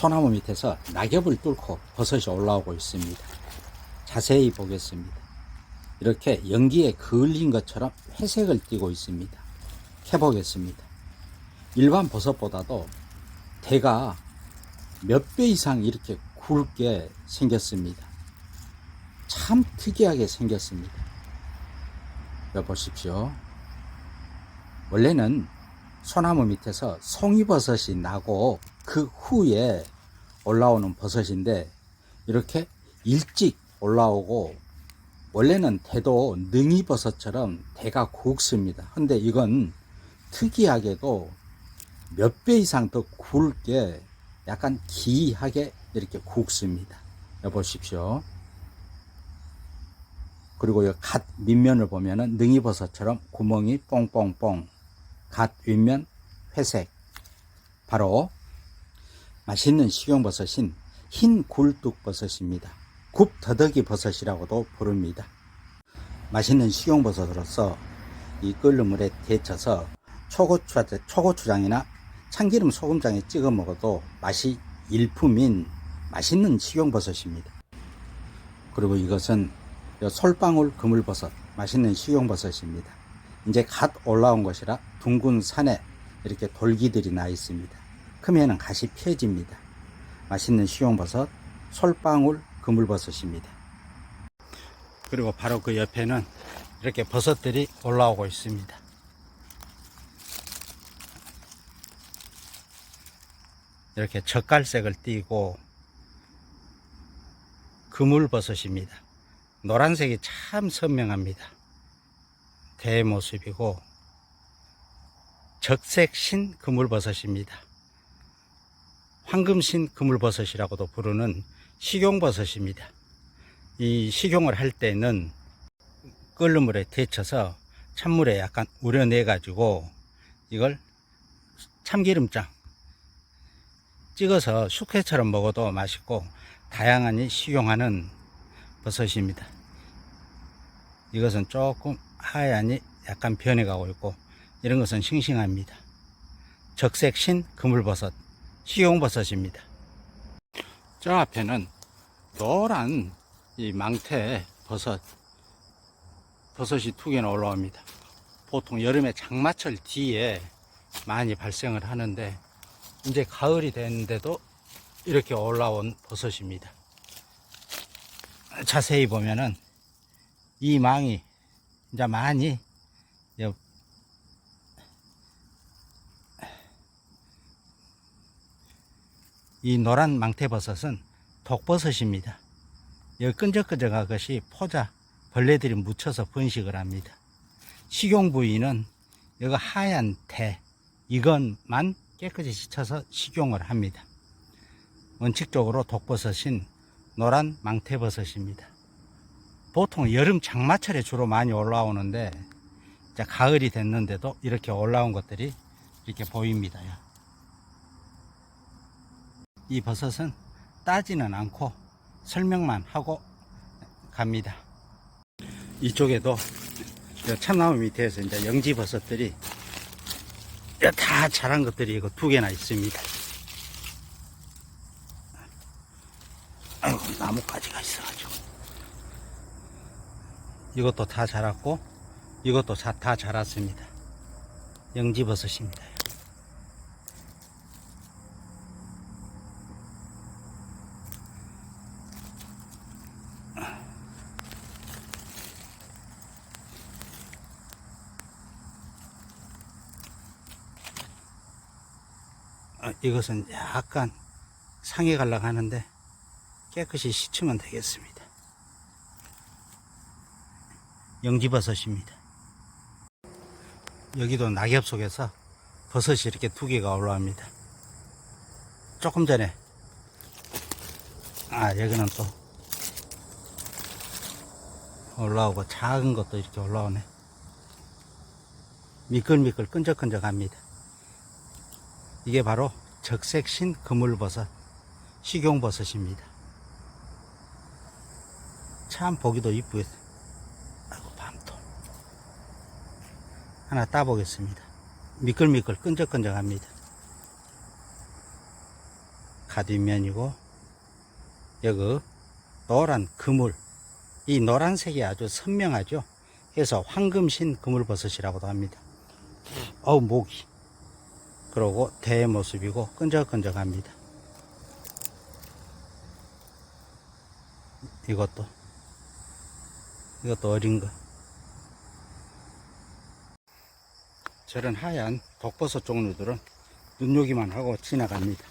소나무 밑에서 낙엽을 뚫고 버섯이 올라오고 있습니다. 자세히 보겠습니다. 이렇게 연기에 그을린 것처럼 회색을 띠고 있습니다. 캐보겠습니다. 일반 버섯보다도 대가 몇 배 이상 이렇게 굵게 생겼습니다. 참 특이하게 생겼습니다. 보십시오. 원래는 소나무 밑에서 송이버섯이 나고 그 후에 올라오는 버섯인데 이렇게 일찍 올라오고 원래는 대도 능이버섯처럼 대가 굵습니다. 근데 이건 특이하게도 몇 배 이상 더 굵게 약간 기이하게 이렇게 굵습니다. 보십시오. 그리고 이갓 밑면을 보면은 능이버섯처럼 구멍이 뽕뽕뽕 갓 윗면 회색 바로 맛있는 식용버섯인 흰 굴뚝버섯입니다. 굽더덕이 버섯이라고도 부릅니다. 맛있는 식용버섯으로서 이 끓는 물에 데쳐서 초고추, 초고추장이나 참기름 소금장에 찍어 먹어도 맛이 일품인 맛있는 식용버섯입니다. 그리고 이것은 요 솔방울 그물버섯 맛있는 식용버섯입니다. 이제 갓 올라온 것이라 둥근 산에 이렇게 돌기들이 나 있습니다. 크면은 갓이 펴집니다. 맛있는 식용버섯 솔방울 그물버섯입니다. 그리고 바로 그 옆에는 이렇게 버섯들이 올라오고 있습니다. 이렇게 젓갈색을 띠고 그물버섯입니다. 노란색이 참 선명합니다. 대모습이고 적색신 그물버섯입니다. 황금신 그물버섯이라고도 부르는 식용버섯입니다. 이 식용을 할 때는 끓는 물에 데쳐서 찬물에 약간 우려내 가지고 이걸 참기름장 찍어서 숙회처럼 먹어도 맛있고 다양하니 식용하는 버섯입니다. 이것은 조금 하얀이 약간 변해가고 있고 이런 것은 싱싱합니다. 적색신 그물버섯 식용버섯입니다. 저 앞에는 노란 이 망태 버섯 버섯이 두 개나 올라옵니다. 보통 여름에 장마철 뒤에 많이 발생을 하는데 이제 가을이 됐는데도 이렇게 올라온 버섯입니다. 자세히 보면은 이 망이 이제 많이 이 노란 망태버섯은 독버섯입니다. 여기 끈적끈적한 것이 포자 벌레들이 묻혀서 번식을 합니다. 식용 부위는 여기 하얀 태 이것만 깨끗이 씻어서 식용을 합니다. 원칙적으로 독버섯인 노란 망태버섯입니다. 보통 여름 장마철에 주로 많이 올라오는데 가을이 됐는데도 이렇게 올라온 것들이 이렇게 보입니다. 이 버섯은 따지는 않고 설명만 하고 갑니다. 이쪽에도 이 참나무 밑에서 이제 영지 버섯들이 다 자란 것들이 이거 두 개나 있습니다. 아이고, 나뭇가지가 있어가지고. 이것도 다 자랐고, 이것도 자- 다 자랐습니다. 영지버섯입니다. 아, 이것은 약간 상해 가려고 하는데 깨끗이 씻으면 되겠습니다. 영지버섯입니다. 여기도 낙엽 속에서 버섯이 이렇게 두 개가 올라옵니다. 조금 전에 아 여기는 또 올라오고 작은 것도 이렇게 올라오네. 미끌미끌 끈적끈적합니다. 이게 바로 적색신 그물버섯, 식용버섯입니다. 참 보기도 이쁘게. 아이고, 밤도. 하나 따보겠습니다. 미끌미끌 끈적끈적합니다. 가뒷면이고 여기 노란 그물 이 노란색이 아주 선명하죠 그래서 황금신 그물버섯이라고도 합니다 어우 목이 그러고 대의 모습이고 끈적끈적합니다. 이것도 이것도 어린 거. 저런 하얀 독버섯 종류들은 눈요기만 하고 지나갑니다